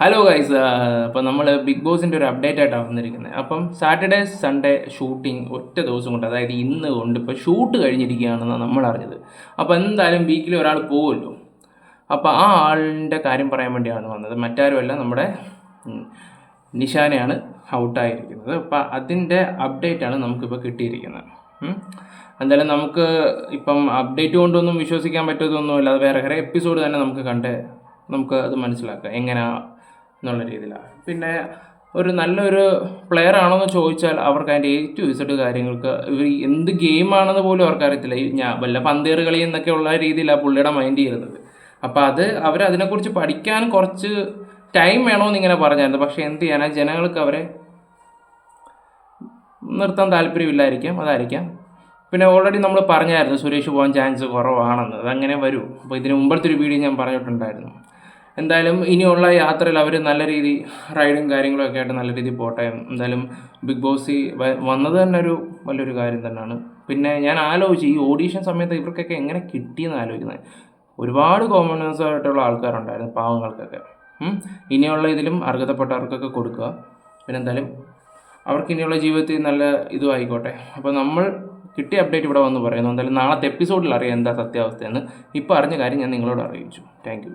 Hello guys അപ്പം നമ്മൾ big ബോസിന്റെ ഒരു അപ്ഡേറ്റ് ആയിട്ടാണ് വന്നിരിക്കുന്നത് അപ്പം സാറ്റർഡേ സൺഡേ ഷൂട്ടിംഗ് ഒറ്റ ദിവസം കൊണ്ട് അതായത് ഇന്ന് കൊണ്ട് ഇപ്പോൾ ഷൂട്ട് കഴിഞ്ഞിരിക്കുകയാണെന്നാണ് നമ്മൾ അറിഞ്ഞത്. അപ്പോൾ എന്തായാലും വീക്കിൽ ഒരാൾ പോകുമല്ലോ അപ്പോൾ ആ ആളിന്റെ കാര്യം പറയാൻ വേണ്ടിയാണ് വന്നത്. മറ്റാരുമല്ല നമ്മുടെ നിഷാനെയാണ് ഔട്ടായിരിക്കുന്നത് അപ്പോൾ അതിന്റെ അപ്ഡേറ്റാണ് നമുക്കിപ്പോൾ കിട്ടിയിരിക്കുന്നത്. എന്തായാലും നമുക്ക് ഇപ്പം അപ്ഡേറ്റ് കൊണ്ടൊന്നും വിശ്വസിക്കാൻ പറ്റത്തൊന്നുമില്ല അത് വേറെ വേറെ എപ്പിസോഡ് തന്നെ നമുക്ക് കണ്ട് നമുക്ക് അത് മനസ്സിലാക്കാം. എങ്ങനെയാ എന്നുള്ള രീതിയിലാണ്. പിന്നെ ഒരു നല്ലൊരു പ്ലെയർ ആണോ എന്ന് ചോദിച്ചാൽ അവർക്ക് അതിന്റെ എ ടു ഇസഡ് കാര്യങ്ങൾക്ക് ഇവർ എന്ത് ഗെയിമാണെന്ന് പോലും അവർക്കറിയത്തില്ല. ഈ ഞാൻ വല്ല പന്തേറ് കളി എന്നൊക്കെ ഉള്ള രീതിയിലാണ് പുള്ളിയുടെ മൈൻഡ് ചെയ്യുന്നത്. അപ്പോൾ അത് അവർ അതിനെക്കുറിച്ച് പഠിക്കാൻ കുറച്ച് ടൈം വേണമെന്ന് ഇങ്ങനെ പറഞ്ഞായിരുന്നു. പക്ഷേ എന്ത് ചെയ്യാനാ? ജനങ്ങൾക്ക് അവരെ നിർത്താൻ താല്പര്യമില്ലായിരിക്കാം. അതായിരിക്കാം. പിന്നെ ഓൾറെഡി നമ്മൾ പറഞ്ഞായിരുന്നു സുരേഷ് പോകാൻ ചാൻസ് കുറവാണെന്ന്. അതങ്ങനെ വരും. അപ്പോൾ ഇതിന് മുമ്പത്തെ ഒരു വീഡിയോ ഞാൻ പറഞ്ഞിട്ടുണ്ടായിരുന്നു. എന്തായാലും ഇനിയുള്ള യാത്രയിൽ അവർ നല്ല രീതി റൈഡും കാര്യങ്ങളൊക്കെ ആയിട്ട് നല്ല രീതിയിൽ പോട്ടെ. എന്തായാലും ബിഗ് ബോസ് വന്നത് തന്നെ ഒരു വലിയൊരു കാര്യം തന്നെയാണ്. പിന്നെ ഞാൻ ആലോചിച്ച് ഈ ഓഡീഷൻ സമയത്ത് ഇവർക്കൊക്കെ എങ്ങനെ കിട്ടിയെന്ന് ആലോചിക്കുന്നത്. ഒരുപാട് കോമണേഴ്സ് ആയിട്ടുള്ള ആൾക്കാരുണ്ടായിരുന്നു പാവങ്ങൾക്കൊക്കെ. ഇനിയുള്ള ഇതിലും അർഹതപ്പെട്ടവർക്കൊക്കെ കൊടുക്കുക. പിന്നെ എന്തായാലും അവർക്ക് ഇനിയുള്ള ജീവിതത്തിൽ നല്ല ഇതും ആയിക്കോട്ടെ അപ്പോൾ നമ്മൾ കിട്ടിയ അപ്ഡേറ്റ് ഇവിടെ വന്ന് പറയുന്നു. എന്തായാലും നാളത്തെ എപ്പിസോഡിൽ അറിയാം എന്താ സത്യാവസ്ഥയെന്ന്. ഇപ്പോൾ അറിഞ്ഞ കാര്യം ഞാൻ നിങ്ങളോട് അറിയിച്ചു. താങ്ക്